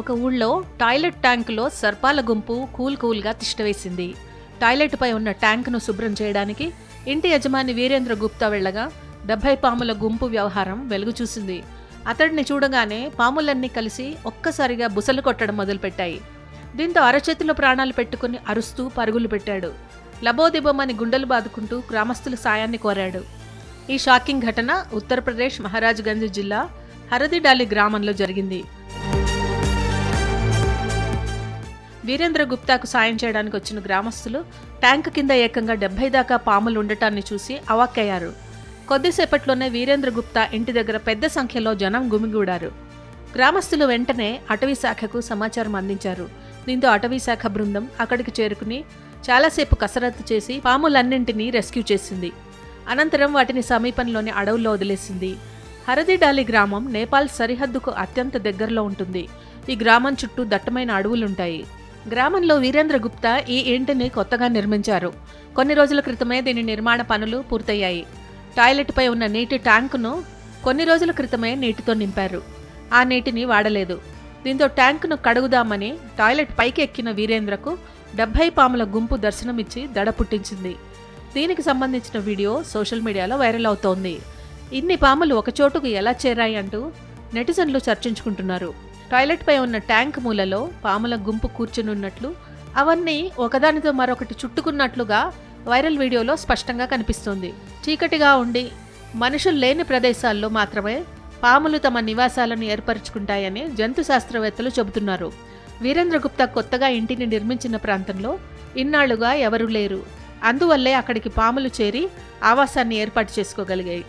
ఒక ఊళ్ళో టాయిలెట్ ట్యాంకులో సర్పాల గుంపు కూల్ కూల్గా తిష్టవేసింది. టాయిలెట్పై ఉన్న ట్యాంకును శుభ్రం చేయడానికి ఇంటి యజమాని వీరేంద్ర గుప్తా వెళ్ళగా డెబ్బై పాముల గుంపు వ్యవహారం వెలుగు చూసింది అతడిని చూడగానే పాములన్నీ కలిసి ఒక్కసారిగా బుసలు కొట్టడం మొదలుపెట్టాయి. దీంతో అరచేతిలో ప్రాణాలు పెట్టుకుని అరుస్తూ పరుగులు పెట్టాడు. లబోదిబమని గుండెలు బాదుకుంటూ గ్రామస్తుల సాయాన్ని కోరాడు. ఈ షాకింగ్ ఘటన ఉత్తరప్రదేశ్ మహారాజ్గంజ్ జిల్లా హరదిడాలి గ్రామంలో జరిగింది. వీరేంద్ర గుప్తాకు సాయం చేయడానికి వచ్చిన గ్రామస్తులు ట్యాంక్ కింద ఏకంగా డెబ్బై దాకా పాములు ఉండటాన్ని చూసి అవాక్కయ్యారు. కొద్దిసేపట్లోనే వీరేంద్ర గుప్తా ఇంటి దగ్గర పెద్ద సంఖ్యలో జనం గుమిగూడారు. గ్రామస్తులు వెంటనే అటవీ శాఖకు సమాచారం అందించారు. దీంతో అటవీ శాఖ బృందం అక్కడికి చేరుకుని చాలాసేపు కసరత్తు చేసి పాములన్నింటినీ రెస్క్యూ చేసింది. అనంతరం వాటిని సమీపంలోని అడవుల్లో వదిలేసింది. హరదిడాలి గ్రామం నేపాల్ సరిహద్దుకు అత్యంత దగ్గరలో ఉంటుంది. ఈ గ్రామం చుట్టూ దట్టమైన అడవులుంటాయి. గ్రామంలో వీరేంద్ర గుప్తా ఈ ఇంటిని కొత్తగా నిర్మించారు. కొన్ని రోజుల క్రితమే దీని నిర్మాణ పనులు పూర్తయ్యాయి. టాయిలెట్పై ఉన్న నీటి ట్యాంకును కొన్ని రోజుల క్రితమే నీటితో నింపారు. ఆ నీటిని వాడలేదు. దీంతో ట్యాంకును కడుగుదామని టాయిలెట్ పైకి ఎక్కిన వీరేంద్రకు డెబ్బై పాముల గుంపు దర్శనమిచ్చి దడ పుట్టించింది. దీనికి సంబంధించిన వీడియో సోషల్ మీడియాలో వైరల్ అవుతోంది. ఇన్ని పాములు ఒకచోటుకు ఎలా చేరాయి అంటూ నెటిజన్లు చర్చించుకుంటున్నారు. టాయిలెట్పై ఉన్న ట్యాంక్ మూలలో పాముల గుంపు కూర్చునున్నట్లు అవన్నీ ఒకదానితో మరొకటి చుట్టుకున్నట్లుగా వైరల్ వీడియోలో స్పష్టంగా కనిపిస్తుంది. చీకటిగా ఉండి మనుషులు లేని ప్రదేశాల్లో మాత్రమే పాములు తమ నివాసాలను ఏర్పరచుకుంటాయని జంతు శాస్త్రవేత్తలు చెబుతున్నారు. వీరేంద్ర గుప్తా కొత్తగా ఇంటిని నిర్మించిన ప్రాంతంలో ఇన్నాళ్ళుగా ఎవరూ లేరు. అందువల్లే అక్కడికి పాములు చేరి ఆవాసాన్ని ఏర్పాటు చేసుకోగలిగాయి.